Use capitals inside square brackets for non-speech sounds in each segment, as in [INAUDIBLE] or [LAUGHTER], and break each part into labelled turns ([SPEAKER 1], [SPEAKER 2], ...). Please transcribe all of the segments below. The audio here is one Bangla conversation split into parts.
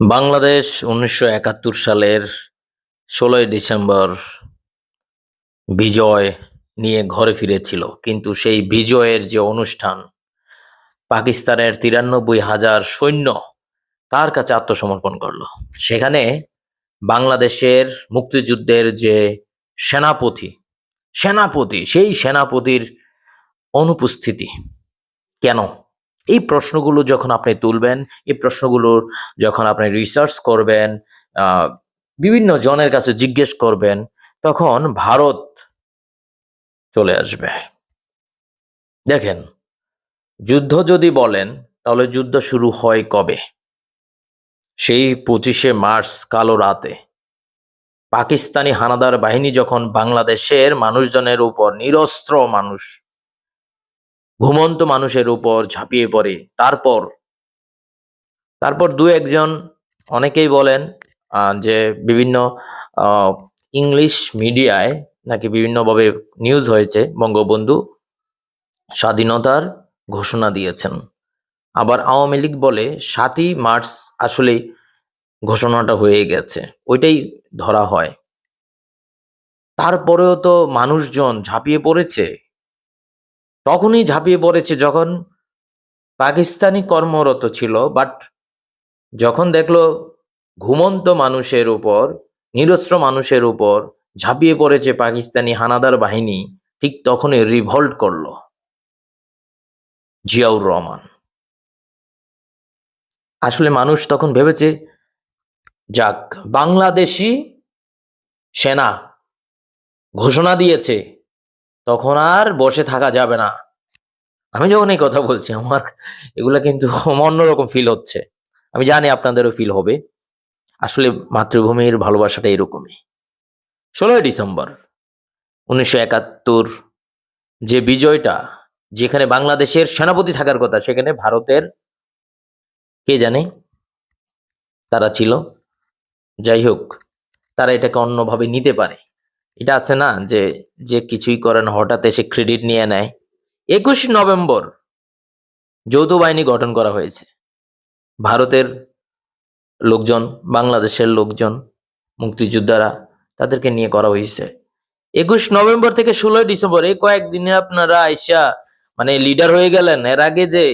[SPEAKER 1] বাংলাদেশ উনিশশো একাত্তর সালের ষোলোই ডিসেম্বর বিজয় নিয়ে ঘরে ফিরেছিল। কিন্তু সেই বিজয়ের যে অনুষ্ঠান, পাকিস্তানের তিরানব্বই হাজার সৈন্য তার কাছে আত্মসমর্পণ করল। সেখানে বাংলাদেশের মুক্তিযুদ্ধের যে সেনাপতি সেনাপতি, সেই সেনাপতির অনুপস্থিতি কেন? এই প্রশ্নগুলো যখন আপনি তুলবেন, এই প্রশ্নগুলোর যখন আপনি রিসার্চ করবেন বিভিন্ন জনের কাছে জিজ্ঞেস করবেন, তখন ভারত চলে আসবে। দেখেন, যুদ্ধ যদি বলেন, তাহলে যুদ্ধ শুরু হয় কবে? সেই পঁচিশে মার্চ কালো রাতে। পাকিস্তানি হানাদার বাহিনী যখন বাংলাদেশের মানুষজনের উপর নিরস্ত্র মানুষ ঘুমন্ত মানুষের উপর ঝাঁপিয়ে পড়ে। তারপর তারপর দু একজন, অনেকেই বলেন যে বিভিন্ন ইংলিশ মিডিয়ায় নাকি বিভিন্নভাবে নিউজ হয়েছে, বঙ্গবন্ধু স্বাধীনতার ঘোষণা দিয়েছেন। আবার আওয়ামী লীগ বলে সাতই মার্চ আসলে ঘোষণাটা হয়ে গেছে, ওইটাই ধরা হয়। তারপরেও তো মানুষজন ঝাঁপিয়ে পড়েছে তখনই ঝাঁপিয়ে পড়েছে যখন পাকিস্তানি কর্মরত ছিল বাট যখন দেখল ঘুমন্ত মানুষের উপর, নিরস্ত্র মানুষের উপর ঝাঁপিয়ে পড়েছে পাকিস্তানি হানাদার বাহিনী, ঠিক তখনই রিভল্ট করল। জিয়াউর রহমান। আসলে মানুষ তখন ভেবেছে, যাক, বাংলাদেশি সেনা ঘোষণা দিয়েছে তখন আর বসে থাকা যাবে না। আমি যখন এই কথা বলছি, আমার এগুলা কিন্তু [LAUGHS] অন্যরকম ফিল হচ্ছে। আমি জানি আপনাদেরও ফিল হবে। আসলে মাতৃভূমির ভালোবাসাটা এরকমই। ষোলোই ডিসেম্বর, উনিশশো একাত্তর, যে বিজয়টা, যেখানে বাংলাদেশের সেনাপতি থাকার কথা, সেখানে ভারতের কে জানে? তারা ছিল। যাই হোক, তারা এটাকে অন্যভাবে নিতে পারে। এটা আছে না যে যে কিছুই করে না হঠাৎ এসে ক্রেডিট নিয়ে নেয়। একুশ নভেম্বর যৌথ বাহিনী গঠন করা হয়েছে। ভারতের লোকজন, বাংলাদেশের লোকজন, মুক্তিযোদ্ধারা তাদেরকে নিয়ে করা হয়েছে। একুশ নভেম্বর থেকে ষোলোই ডিসেম্বর, এই কয়েকদিনে আপনারা আইসা মানে লিডার হয়ে গেলেন। এর আগে যে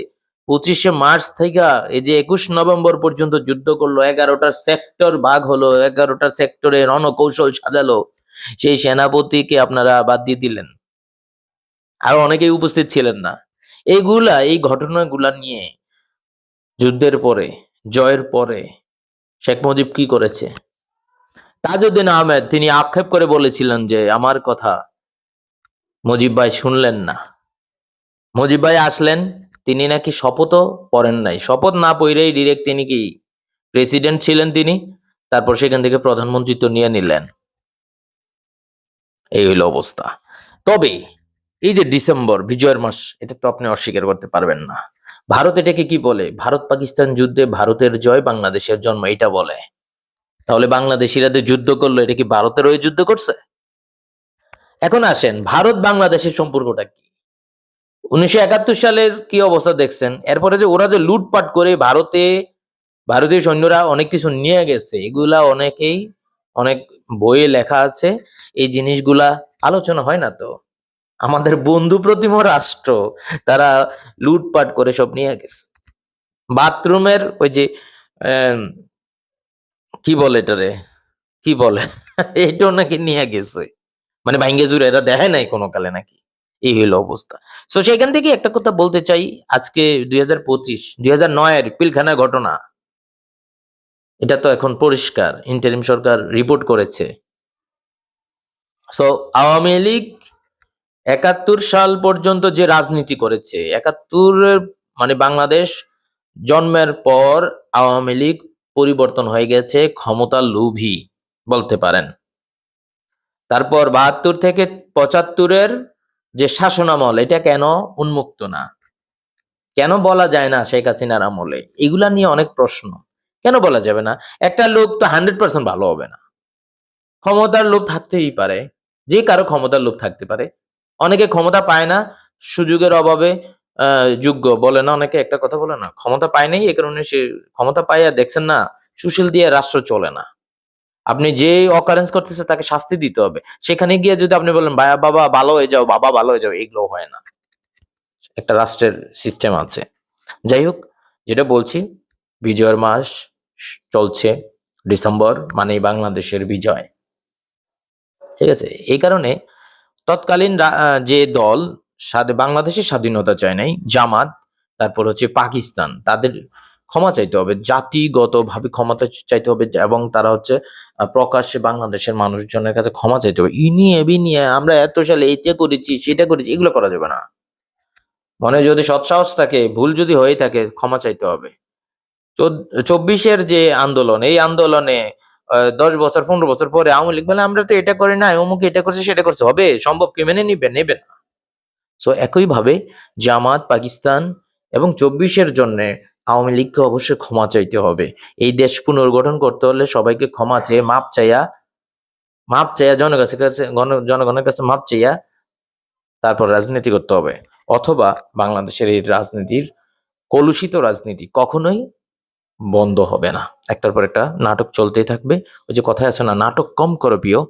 [SPEAKER 1] পঁচিশে মার্চ থেকে এই যে একুশ নভেম্বর পর্যন্ত যুদ্ধ করল, এগারোটা সেক্টর ভাগ হলো, এগারোটা সেক্টরে রণকৌশল সাজালো। সেই সেনাপতিকে আপনারা বাদ দিয়ে দিলেন। আর অনেকেই উপস্থিত ছিলেন না। এইগুলা, এই ঘটনাগুলা নিয়ে যুদ্ধের পরে, জয়ের পরে শেখ মুজিব কি করেছে? তাজউদ্দিন আহমেদ, তিনি আক্ষেপ করে বলেছিলেন যে, আমার কথা মুজিব ভাই শুনলেন না। মুজিব ভাই আসলেন, তিনি নাকি শপথও পড়েন নাই। শপথ না পড়েই ডিরেক্ট তিনি কি প্রেসিডেন্ট ছিলেন তিনি? তারপর সেখান থেকে প্রধানমন্ত্রী তো নিয়ে নিলেন। এই হইল অবস্থা। তবে এই যে ডিসেম্বর, বিজয়ের মাস, এটা তো আপনি অস্বীকার করতে পারবেন না। ভারত এটাকে কি বলে? ভারত পাকিস্তান যুদ্ধে ভারতের জয়, বাংলাদেশের জন্ম এটা বলে। তাহলে বাংলাদেশিরা যুদ্ধ করল, এটা কি ভারতের হয়ে যুদ্ধ করছে? এখন আসেন, ভারত বাংলাদেশের সম্পর্কটা কি? উনিশশো একাত্তর সালের কি অবস্থা দেখছেন? এরপরে যে ওরা যে লুটপাট করে ভারতে, ভারতীয় সৈন্যরা অনেক কিছু নিয়ে গেছে, এগুলা অনেকেই অনেক বইয়ে লেখা আছে, এই জিনিসগুলা আলোচনা হয় না তো? আমাদের বন্ধু প্রতিম রাষ্ট্র, তারা লুটপাট করে সব নিয়ে গেছে। বাথরুমের ওই যে কি বলে এটারে কি বলে? [LAUGHS] এটাও নাকি নিয়ে গেছে। মানে ভাঙ্গে জুড়ে এরা দেখে নাই কোনো কালে নাকি? এই হইল অবস্থা। তো সেখান থেকে একটা কথা বলতে চাই। আজকে দুই হাজার পঁচিশ, দুই হাজার নয়ের পিলখানার ঘটনা। এটা তো এখন পরিষ্কার ইন্টারিম সরকার রিপোর্ট করেছে। সো আওয়ামী লীগ একাত্তর সাল পর্যন্ত যে রাজনীতি করেছে, একাত্তর মানে বাংলাদেশ জন্মের পর আওয়ামী লীগ পরিবর্তন হয়ে গেছে ক্ষমতা লোভী বলতে পারেন। তারপর বাহাত্তর থেকে পঁচাত্তরের যে শাসনামল, এটা কেন উন্মুক্ত না? কেন বলা যায় না শেখ হাসিনার আমলে? এগুলা নিয়ে অনেক প্রশ্ন। কেন বলা যাবে না? একটা লোক তো হান্ড্রেড পার্সেন্ট ভালো হবে না। ক্ষমতার লোভ থাকতেই পারে, যে কারও ক্ষমতার লোভ থাকতে পারে। অনেকে ক্ষমতা পায় না, সুযোগের অভাবে যোগ্য বলে না অনেকে একটা কথা বলে না, ক্ষমতা পায় নাই এই কারণে সে ক্ষমতা পাইয়া দেখছেন না, সুশীল দিয়ে রাষ্ট্র চলে না। আপনি যে অকারেন্স করতেছে তাকে শাস্তি দিতে হবে। সেখানে গিয়ে যদি আপনি বলেন, ভাইয়া, বাবা, ভালো হয়ে যাও, বাবা ভালো হয়ে যাও, এগুলো হয় না। একটা রাষ্ট্রের সিস্টেম আছে। যাই হোক, যেটা বলছি, বিজয়ের মাস চলছে ডিসেম্বর মানে বাংলাদেশের বিজয়। ঠিক আছে? এই কারণে তৎকালীন যে দল বাংলাদেশের স্বাধীনতা চায় নাই, জামাত, তারপর হচ্ছে পাকিস্তান, তাদের ক্ষমা চাইতে হবে, জাতিগতভাবে ক্ষমতা চাইতে হবে এবং তারা হচ্ছে প্রকাশ্যে বাংলাদেশের মানুষজনের কাছে ক্ষমা চাইতে হবে। ই নিয়ে, বি নিয়ে, আমরা এত সালে এইটা করেছি, সেটা করেছি, এগুলো করা যাবে না। মনে যদি সৎসাহস থাকে, ভুল যদি হয়ে থাকে, ক্ষমা চাইতে হবে। চব্বিশের যে আন্দোলন, এই আন্দোলনে দশ বছর, পনেরো বছর পরে আওয়ামী লীগ বলে, আমরা তো এটা করি না অমুক এটা করছে, সেটা করছে। হবে, সম্ভব কি মেনে নিবে? নেবে না। সো একইভাবে জামাত, পাকিস্তান এবং চব্বিশের জন্য আওয়ামী লীগকে অবশ্যই ক্ষমা চাইতে হবে। এই দেশ পুনর্গঠন করতে হলে সবাইকে ক্ষমা চেয়ে, মাপ চাইয়া মাপ চাইয়া জনগণের কাছে জনগণের কাছে মাপ চাইয়া তারপর রাজনীতি করতে হবে। অথবা বাংলাদেশের এই রাজনীতির কলুষিত রাজনীতি কখনোই বন্ধ হবে না। একটার পর একটা নাটক চলতেই থাকবে। ওই যে কথায় আছে না, নাটক কম করো প্রিয়